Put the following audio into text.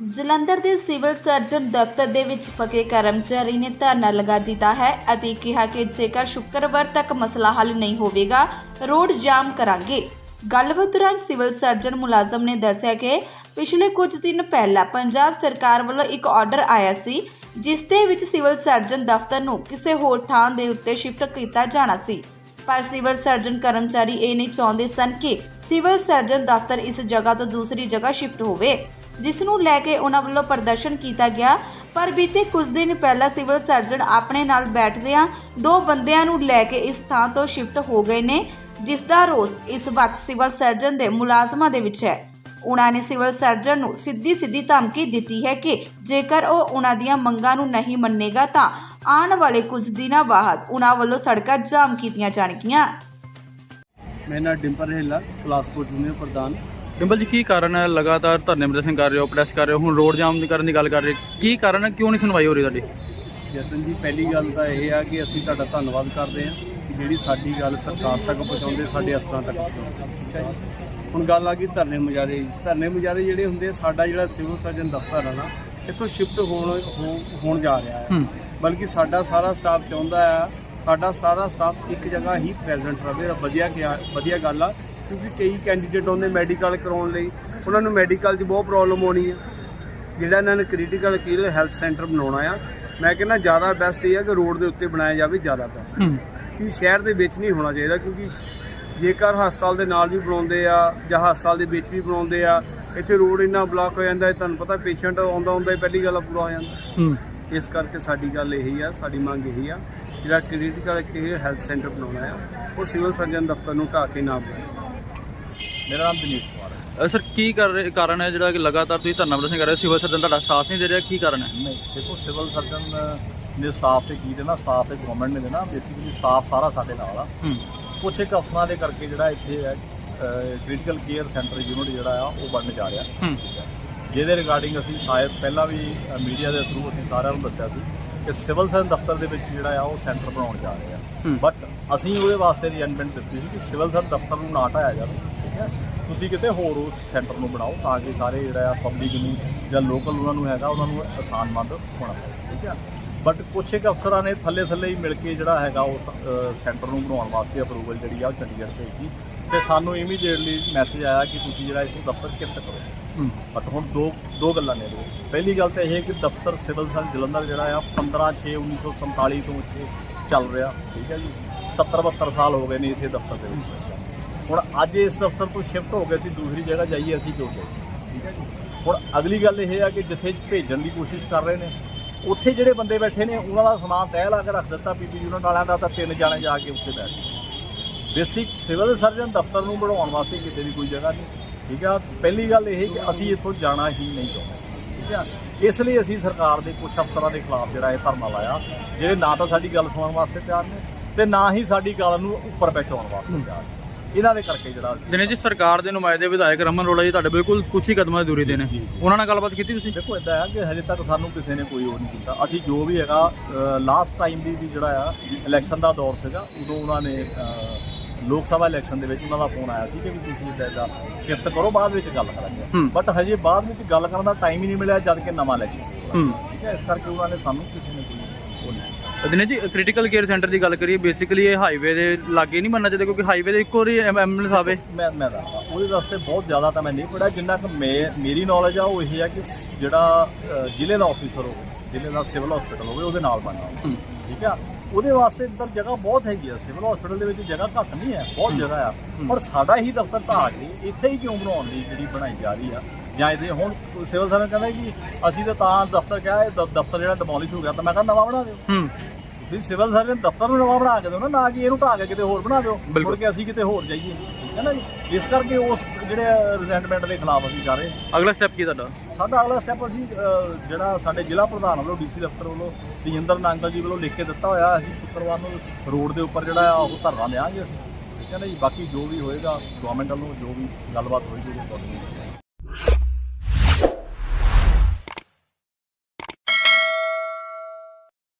ਜਲੰਧਰ ਦੇ civil surgeon ਦਫ਼ਤਰ ਦੇ ਵਿੱਚ ਪਕੇ ਕਰਮਚਾਰੀ ਨੇ ਧਰਨਾ ਲਗਾ ਦਿੱਤਾ ਹੈ ਅਤੇ ਕਿਹਾ ਕਿ ਜੇਕਰ ਸ਼ੁੱਕਰਵਾਰ ਤੱਕ ਮਸਲਾ ਹੱਲ ਨਹੀਂ ਹੋਵੇਗਾ, ਰੋਡ ਜਾਮ ਕਰਾਂਗੇ। ਗੱਲਬਾਤ ਦੌਰਾਨ ਸਿਵਲ ਸਰਜਨ ਮੁਲਾਜ਼ਮ ਨੇ ਦੱਸਿਆ ਕਿ ਪਿਛਲੇ ਕੁਝ ਦਿਨ ਪਹਿਲਾਂ ਪੰਜਾਬ ਸਰਕਾਰ ਵੱਲੋਂ ਇੱਕ ਆਰਡਰ ਆਇਆ ਸੀ, ਜਿਸ ਦੇ ਵਿੱਚ ਸਿਵਲ ਸਰਜਨ ਦਫ਼ਤਰ ਨੂੰ ਕਿਸੇ ਹੋਰ ਥਾਂ ਦੇ ਉੱਤੇ ਸ਼ਿਫਟ ਕੀਤਾ ਜਾਣਾ ਸੀ। ਪਰ ਸਿਵਲ ਸਰਜਨ ਕਰਮਚਾਰੀ ਇਹ ਨਹੀਂ ਚਾਹੁੰਦੇ ਸਨ ਕਿ ਸਿਵਲ ਸਰਜਨ ਦਫ਼ਤਰ ਇਸ ਜਗ੍ਹਾ ਤੋਂ ਦੂਸਰੀ ਜਗ੍ਹਾ ਸ਼ਿਫਟ ਹੋਵੇ। ਜਿਸ ਨੂੰ ਲੈ ਕੇ ਉਹਨਾਂ ਵੱਲੋਂ ਪ੍ਰਦਰਸ਼ਨ ਕੀਤਾ ਗਿਆ। ਪਰ ਬੀਤੇ ਕੁਝ ਦਿਨ ਪਹਿਲਾਂ ਸਿਵਲ ਸਰਜਨ ਆਪਣੇ ਨਾਲ ਬੈਠਦਿਆਂ ਦੋ ਬੰਦਿਆਂ ਨੂੰ ਲੈ ਕੇ ਇਸ ਥਾਂ ਤੋਂ ਸ਼ਿਫਟ ਹੋ ਗਏ ਨੇ, ਜਿਸ ਦਾ ਰੋਸ ਇਸ ਵਕਤ ਸਿਵਲ ਸਰਜਨ ਦੇ ਮੁਲਾਜ਼ਮਾਂ ਦੇ ਵਿੱਚ ਹੈ। ਉਹਨਾਂ ਨੇ ਸਿਵਲ ਸਰਜਨ ਨੂੰ ਸਿੱਧੀ ਸਿੱਧੀ ਧਮਕੀ ਦਿੱਤੀ ਹੈ ਕਿ ਜੇਕਰ ਉਹ ਉਹਨਾਂ ਦੀਆਂ ਮੰਗਾਂ ਨੂੰ ਨਹੀਂ ਮੰਨੇਗਾ ਤਾਂ ਆਉਣ ਵਾਲੇ ਕੁਝ ਦਿਨਾਂ ਬਾਅਦ ਉਹਨਾਂ ਵੱਲੋਂ ਸੜਕਾਂ ਜਾਮ ਕੀਤੀਆਂ ਜਾਣਗੀਆਂ। ਮੇਰਾ ਨਾਮ ਡਿੰਪਰ ਹਿੱਲਾ ਕਲਾਸਪੋਰਟ ਜੂਨੀਅਰ ਪ੍ਰਧਾਨ। ਡਿੰਪਲ ਜੀ ਕੀ ਕਾਰਨ ਹੈ? ਲਗਾਤਾਰ ਧਰਨੇ ਪ੍ਰਦਰਸ਼ਨ ਕਰ ਰਹੇ ਹੋ ਪ੍ਰੈਸ ਕਰ ਰਹੇ ਹੋ ਹੁਣ ਰੋਡ ਜਾਮ ਕਰਨ ਦੀ ਗੱਲ ਕਰ ਰਹੇ ਕੀ ਕਾਰਨ ਹੈ? ਕਿਉਂ ਨਹੀਂ ਸੁਣਵਾਈ ਹੋ ਰਹੀ ਤੁਹਾਡੀ? ਜਤਨ ਜੀ ਪਹਿਲੀ ਗੱਲ ਤਾਂ ਇਹ ਆ ਕਿ ਅਸੀਂ ਤੁਹਾਡਾ ਧੰਨਵਾਦ ਕਰਦੇ ਹਾਂ ਕਿ ਜਿਹੜੀ ਸਾਡੀ ਗੱਲ ਸਰਕਾਰ ਤੱਕ ਪਹੁੰਚਾਉਂਦੇ ਸਾਡੇ ਅਫਸਰਾਂ ਤੱਕ ਪਹੁੰਚਾਉਂਦੇ। ਠੀਕ ਹੈ ਜੀ? ਹੁਣ ਗੱਲ ਆ ਗਈ ਧਰਨੇ ਮੁਜ਼ਾਹਰੇ ਦੀ। ਧਰਨੇ ਮੁਜ਼ਾਹਰੇ ਜਿਹੜੇ ਹੁੰਦੇ ਸਾਡਾ ਜਿਹੜਾ ਸਿਵਲ ਸਰਜਨ ਦਫ਼ਤਰ ਆ ਨਾ ਇੱਥੋਂ ਸ਼ਿਫਟ ਹੋਣ ਹੋਣ ਜਾ ਰਿਹਾ ਹੈ। ਬਲਕਿ ਸਾਡਾ ਸਾਰਾ ਸਟਾਫ ਚਾਹੁੰਦਾ ਆ ਸਾਡਾ ਸਾਰਾ ਸਟਾਫ ਇੱਕ ਜਗ੍ਹਾ ਹੀ ਪ੍ਰੈਜ਼ੈਂਟ ਰਵੇ ਵਧੀਆ ਵਧੀਆ ਗੱਲ ਆ। ਕਿਉਂਕਿ ਕਈ ਕੈਂਡੀਡੇਟ ਆਉਂਦੇ ਮੈਡੀਕਲ ਕਰਾਉਣ ਲਈ ਉਹਨਾਂ ਨੂੰ ਮੈਡੀਕਲ 'ਚ ਬਹੁਤ ਪ੍ਰੋਬਲਮ ਆਉਣੀ ਆ। ਜਿਹੜਾ ਇਹਨਾਂ ਨੇ ਕ੍ਰਿਟੀਕਲ ਕੇਅਰ ਹੈਲਥ ਸੈਂਟਰ ਬਣਾਉਣਾ ਆ ਮੈਂ ਕਹਿੰਦਾ ਜ਼ਿਆਦਾ ਬੈਸਟ ਇਹ ਆ ਕਿ ਰੋਡ ਦੇ ਉੱਤੇ ਬਣਾਇਆ ਜਾਵੇ ਜ਼ਿਆਦਾ ਬੈਸਟ ਹੂੰ। ਕਿ ਸ਼ਹਿਰ ਦੇ ਵਿੱਚ ਨਹੀਂ ਹੋਣਾ ਚਾਹੀਦਾ ਕਿਉਂਕਿ ਜੇਕਰ ਹਸਪਤਾਲ ਦੇ ਨਾਲ ਵੀ ਬਣਾਉਂਦੇ ਆ ਜਾਂ ਹਸਪਤਾਲ ਦੇ ਵਿੱਚ ਵੀ ਬਣਾਉਂਦੇ ਆ ਇੱਥੇ ਰੋਡ ਇੰਨਾ ਬਲਾਕ ਹੋ ਜਾਂਦਾ ਹੈ ਤੁਹਾਨੂੰ ਪਤਾ ਪੇਸ਼ੈਂਟ ਆਉਂਦਾ ਆਉਂਦਾ ਹੀ ਪਹਿਲੀ ਗੱਲ ਪੂਰਾ ਹੋ ਜਾਂਦਾ। ਹੂੰ। ਇਸ ਕਰਕੇ ਸਾਡੀ ਗੱਲ ਇਹੀ ਆ ਸਾਡੀ ਮੰਗ ਇਹੀ ਆ ਜਿਹੜਾ ਕ੍ਰਿਟੀਕਲ ਕੇਅਰ ਹੈਲਥ ਸੈਂਟਰ ਬਣਾਉਣਾ ਆ ਉਹ ਸਿਵਲ ਸਰਜਨ ਦਫ਼ਤਰ ਨੂੰ ਢਾਹ ਕੇ ਨਾ ਬਣਾਏ। ਮੇਰਾ ਨਾਮ ਦਿਨੀਸ਼ ਕੁਮਾਰ ਹੈ। ਸਰ ਕੀ ਕਰ ਰਹੇ ਕਾਰਨ ਹੈ ਜਿਹੜਾ ਕਿ ਲਗਾਤਾਰ ਤੁਸੀਂ ਧਰਨਾ ਪ੍ਰਦਰਸ਼ਨ ਕਰ ਰਹੇ ਹੋ? ਸਿਵਲ ਸਰਜਨ ਤੁਹਾਡਾ ਸਾਥ ਨਹੀਂ ਦੇ ਰਿਹਾ ਕੀ ਕਾਰਨ ਹੈ? ਨਹੀਂ ਦੇਖੋ ਸਿਵਲ ਸਰਜਨ ਦੇ ਸਟਾਫ ਤੇ ਕੀ ਦੇਣਾ ਸਟਾਫ ਤੇ ਗਵਰਨਮੈਂਟ ਨੇ ਦੇਣਾ ਬੇਸਿਕਲੀ ਸਟਾਫ ਸਾਰਾ ਸਾਡੇ ਨਾਲ ਆ। ਹੂੰ। ਕੁਛ ਇੱਕ ਅਫਸਰਾਂ ਦੇ ਕਰਕੇ ਜਿਹੜਾ ਇੱਥੇ ਹੈ ਕ੍ਰਿਟੀਕਲ ਕੇਅਰ ਸੈਂਟਰ ਯੂਨਿਟ ਜਿਹੜਾ ਆ ਉਹ ਬਣਨ ਜਾ ਰਿਹਾ। ਹੂੰ। ਜਿਹਦੇ ਰਿਗਾਰਡਿੰਗ ਅਸੀਂ ਸ਼ਾਇਦ ਪਹਿਲਾਂ ਵੀ ਮੀਡੀਆ ਦੇ ਥਰੂ ਅਸੀਂ ਸਾਰਿਆਂ ਨੂੰ ਦੱਸਿਆ ਸੀ ਕਿ ਸਿਵਲ ਸਰਜਨ ਦਫ਼ਤਰ ਦੇ ਵਿੱਚ ਜਿਹੜਾ ਆ ਉਹ ਸੈਂਟਰ ਬਣਾਉਣ ਜਾ ਰਹੇ ਆ। ਹੂੰ। ਬਟ ਅਸੀਂ ਉਹਦੇ ਵਾਸਤੇ ਰੀਐਨਮੈਂਟ ਦਿੱਤੀ ਸੀ ਕਿ ਸਿਵਲ ਸਰਜਨ ਦਫ਼ਤਰ ਨੂੰ ਨਾ ਢਾਇਆ ਜਾਵੇ। ਠੀਕ ਹੈ ਤੁਸੀਂ ਕਿਤੇ ਹੋਰ ਉਸ ਸੈਂਟਰ ਨੂੰ ਬਣਾਓ ਤਾਂ ਕਿ ਸਾਰੇ ਜਿਹੜਾ ਆ ਪਬਲਿਕ ਨੂੰ ਜਾਂ ਲੋਕਲ ਉਹਨਾਂ ਨੂੰ ਹੈਗਾ ਉਹਨਾਂ ਨੂੰ ਆਸਾਨਮੰਦ ਹੋਣਾ ਪਵੇ ਠੀਕ ਹੈ ਬਟ ਕੁਛ ਇੱਕ ਅਫਸਰਾਂ ਨੇ ਥੱਲੇ ਥੱਲੇ ਹੀ ਮਿਲ ਕੇ ਜਿਹੜਾ ਹੈਗਾ ਉਸ ਸੈਂਟਰ ਨੂੰ ਬਣਾਉਣ ਵਾਸਤੇ ਅਪਰੂਵਲ ਜਿਹੜੀ ਆ ਉਹ ਚੰਡੀਗੜ੍ਹ ਭੇਜੀ। ਤੇ ਸਾਨੂੰ ਇਮੀਡੀਏਟਲੀ ਮੈਸੇਜ ਆਇਆ ਕਿ ਤੁਸੀਂ ਜਿਹੜਾ ਇਸ ਨੂੰ ਦਫ਼ਤਰ ਸ਼ਿਫਟ ਕਰੋ। ਬਟ ਹੁਣ ਦੋ ਦੋ ਗੱਲਾਂ ਨੇ ਵਿੱਚ। ਪਹਿਲੀ ਗੱਲ ਤਾਂ ਇਹ ਕਿ ਦਫ਼ਤਰ ਸਿਵਲ ਸਰਜਨ ਜਲੰਧਰ ਜਿਹੜਾ ਆ 15 6 1947 ਤੋਂ ਇੱਥੇ ਚੱਲ ਰਿਹਾ ਠੀਕ ਹੈ ਜੀ? 70 72 ਸਾਲ ਹੋ ਗਏ ਨੇ ਇਸੇ ਦਫ਼ਤਰ ਦੇ ਵਿੱਚ। ਹੁਣ ਅੱਜ ਇਸ ਦਫ਼ਤਰ ਤੋਂ ਸ਼ਿਫਟ ਹੋ ਕੇ ਅਸੀਂ ਦੂਸਰੀ ਜਗ੍ਹਾ ਜਾਈਏ ਅਸੀਂ ਕਿਉਂ ਜਾਈਏ। ਠੀਕ ਹੈ ਜੀ? ਹੁਣ ਅਗਲੀ ਗੱਲ ਇਹ ਆ ਕਿ ਜਿੱਥੇ ਭੇਜਣ ਦੀ ਕੋਸ਼ਿਸ਼ ਕਰ ਰਹੇ ਨੇ, ਉੱਥੇ ਜਿਹੜੇ ਬੰਦੇ ਬੈਠੇ ਨੇ, ਉਹਨਾਂ ਦਾ ਸਮਾਨ ਤੈਅ ਲਾ ਕੇ ਰੱਖ ਦਿੱਤਾ ਪੀਪੀ ਯੂਨਿਟ ਵਾਲਿਆਂ ਦਾ ਤਾਂ ਤਿੰਨ ਜਾਣੇ ਜਾ ਕੇ ਉੱਥੇ ਬੈਠ ਗਏ। ਬੇਸਿਕ ਸਿਵਲ ਸਰਜਨ ਦਫ਼ਤਰ ਨੂੰ ਬਣਾਉਣ ਵਾਸਤੇ ਕਿਤੇ ਵੀ ਕੋਈ ਜਗ੍ਹਾ ਨਹੀਂ। ਠੀਕ ਆ? ਪਹਿਲੀ ਗੱਲ ਇਹ ਕਿ ਅਸੀਂ ਇੱਥੋਂ ਜਾਣਾ ਹੀ ਨਹੀਂ ਚਾਹੁੰਦੇ। ਠੀਕ ਆ? ਇਸ ਲਈ ਅਸੀਂ ਸਰਕਾਰ ਦੇ ਕੁਝ ਅਫਸਰਾਂ ਦੇ ਖਿਲਾਫ ਜਿਹੜਾ ਇਹ ਧਰਨਾ ਲਾਇਆ, ਜਿਹੜੇ ਨਾ ਤਾਂ ਸਾਡੀ ਗੱਲ ਸੁਣਨ ਵਾਸਤੇ ਤਿਆਰ ਨੇ ਤੇ ਨਾ ਹੀ ਸਾਡੀ ਗੱਲ ਨੂੰ ਉੱਪਰ ਬੈਠਾਉਣ ਵਾਸਤੇ ਤਿਆਰ ਨੇ। ਇਹਨਾਂ ਦੇ ਕਰਕੇ ਜਿਹੜਾ ਅਸੀਂ- ਦਿਨੇ ਜੀ ਸਰਕਾਰ ਦੇ ਨੁਮਾਇੰਦੇ ਵਿਧਾਇਕ ਰਮਨ ਰੋੜਾ ਜੀ ਤੁਹਾਡੇ ਬਿਲਕੁਲ ਕੁਛ ਹੀ ਕਦਮਾਂ ਦੀ ਦੂਰੀ ਤੇ ਨੇ। ਉਹਨਾਂ ਨਾਲ ਗੱਲਬਾਤ ਕੀਤੀ ਤੁਸੀਂ? ਦੇਖੋ ਇਦਾਂ ਹੈ ਕਿ ਹਜੇ ਤੱਕ ਸਾਨੂੰ ਕਿਸੇ ਨੇ ਕੋਈ ਉਹ ਨਹੀਂ ਕੀਤਾ। ਅਸੀਂ ਜੋ ਵੀ ਹੈਗਾ ਲਾਸਟ ਟਾਈਮ ਵੀ ਵੀ ਜਿਹੜਾ ਆ ਇਲੈਕਸ਼ਨ ਦਾ ਦੌਰ ਸੀਗਾ ਉਦੋਂ ਉਹਨਾਂ ਨੇ ਅਹ, ਲੋਕ ਸਭਾ ਇਲੈਕਸ਼ਨ ਦੇ ਵਿੱਚ ਉਹਨਾਂ ਦਾ ਫੋਨ ਆਇਆ ਸੀ ਕਿ ਵੀ ਤੁਸੀਂ ਇਦਾਂ ਦਾ ਸ਼ਿਫਟ ਕਰੋ ਬਾਅਦ ਵਿੱਚ ਗੱਲ ਕਰਾਂਗੇ। ਹੂੰ। ਬਟ ਹਜੇ ਬਾਅਦ ਵਿੱਚ ਗੱਲ ਕਰਨ ਦਾ ਟਾਈਮ ਹੀ ਨਹੀਂ ਮਿਲਿਆ ਜਦ ਕਿ ਨਵਾਂ ਇਲੈਕਸ਼ਨ ਹੂੰ। ਠੀਕ ਹੈ ਇਸ ਕਰਕੇ ਉਹਨਾਂ ਨੇ ਸਾਨੂੰ ਕਿਸੇ ਨੇ ਕੋਈ ਉਹ ਨਹੀਂ ਕੀਤਾ। ਦਿਨੇ ਜੀ ਕ੍ਰਿਟੀਕਲ ਕੇਅਰ ਸੈਂਟਰ ਦੀ ਗੱਲ ਕਰੀਏ ਬੇਸਿਕਲੀ ਇਹ ਹਾਈਵੇ ਦੇ ਲਾਗੇ ਨਹੀਂ ਬਣਨਾ ਚਾਹੀਦਾ ਕਿਉਂਕਿ ਹਾਈਵੇ ਦੇ ਇੱਕੋ ਵਾਰੀ ਐਂਬੂਲੈਂਸ ਆਵੇ ਮੈਂ ਮੈਂ ਦੱਸਦਾ ਉਹਦੇ ਵਾਸਤੇ ਬਹੁਤ ਜ਼ਿਆਦਾ ਤਾਂ ਮੈਂ ਨਹੀਂ ਪੜਿਆ ਜਿੰਨਾ ਕਿ ਮੈਂ ਮੇਰੀ ਨੌਲੇਜ ਆ ਉਹ ਇਹ ਹੈ ਕਿ ਜਿਹੜਾ ਜ਼ਿਲ੍ਹੇ ਦਾ ਆਫੀਸਰ ਹੋਵੇ ਜ਼ਿਲ੍ਹੇ ਦਾ ਸਿਵਲ ਹਸਪੀਟਲ ਹੋਵੇ ਉਹਦੇ ਨਾਲ ਬਣਨਾ ਹੂੰ। ਠੀਕ ਆ? ਉਹਦੇ ਵਾਸਤੇ ਇੱਧਰ ਜਗ੍ਹਾ ਬਹੁਤ ਹੈਗੀ ਆ ਸਿਵਲ ਹਸਪੀਟਲ ਦੇ ਵਿੱਚ ਜਗ੍ਹਾ ਘੱਟ ਨਹੀਂ ਹੈ ਬਹੁਤ ਜਗ੍ਹਾ ਆ ਪਰ ਸਾਡਾ ਹੀ ਦਫ਼ਤਰ ਢਾਹ ਕੇ ਇੱਥੇ ਹੀ ਕਿਉਂ ਬਣਾਉਣ ਦੀ ਜਿਹੜੀ ਬਣਾਈ ਜਾ ਰਹੀ ਆ ਜਾਂ ਇਹਦੇ ਹੁਣ ਸਿਵਲ ਸਰਜਨ ਕਹਿੰਦਾ ਕਿ ਅਸੀਂ ਤਾਂ ਤਾਂ ਦਫ਼ਤਰ ਕਿਹਾ ਇਹ ਦ- ਦਫ਼ਤਰ ਜਿਹੜਾ ਡਿਮੋਲਿਸ਼ ਹੋ ਗਿਆ ਤਾਂ ਮੈਂ ਕਹਿੰਦਾ ਨਵਾਂ ਬਣਾ ਦਿਓ। ਹੂੰ। ਤੁਸੀਂ ਸਿਵਲ ਸਰਜਨ ਦਫ਼ਤਰ ਨੂੰ ਨਵਾਂ ਬਣਾ ਕੇ ਦਿਓ ਨਾ ਨਾ ਕਿ ਇਹਨੂੰ ਢਾਹ ਕੇ ਕਿਤੇ ਹੋਰ ਬਣਾ ਦਿਓ। ਬਿਲਕੁਲ। ਮੁੜ ਕੇ ਅਸੀਂ ਕਿਤੇ ਹੋਰ ਜਾਈਏ। ਠੀਕ ਹੈ ਨਾ ਜੀ? ਇਸ ਕਰਕੇ ਉਸ ਜਿਹੜੇ ਰਿਜ਼ੈਂਟਮੈਂਟ ਦੇ ਖਿਲਾਫ ਅਸੀਂ ਜਾ ਰਹੇ ਅਗਲਾ ਸਟੈਪ ਕੀ ਤੁਹਾਡਾ? ਸਾਡਾ ਅਗਲਾ ਸਟੈਪ ਅਸੀਂ ਅਹ, ਜਿਹੜਾ ਸਾਡੇ ਜ਼ਿਲ੍ਹਾ ਪ੍ਰਧਾਨ ਵੱਲੋਂ ਡੀਸੀ ਦਫ਼ਤਰ ਵੱਲੋਂ ਤੇਜਿੰਦਰ ਨਾਂਗਲ ਜੀ ਵੱਲੋਂ ਲਿਖ ਕੇ ਦਿੱਤਾ ਹੋਇਆ ਅਸੀਂ ਸ਼ੁੱਕਰਵਾਰ ਨੂੰ ਰੋਡ ਦੇ ਉੱਪਰ ਜਿਹੜਾ ਆ ਉਹ ਧਰਨਾ ਲਿਆਂਗੇ ਅਸੀਂ। ਠੀਕ ਹੈ ਨਾ ਜੀ? ਬਾਕੀ ਜੋ ਵੀ ਹੋਏਗਾ ਗਵਰਨਮੈਂਟ ਵੱਲੋਂ ਜੋ ਵੀ ਗੱਲਬਾਤ ਹੋਏਗੀ ਉਹ ਤੁਹਾਡੇ ਨਾਲ।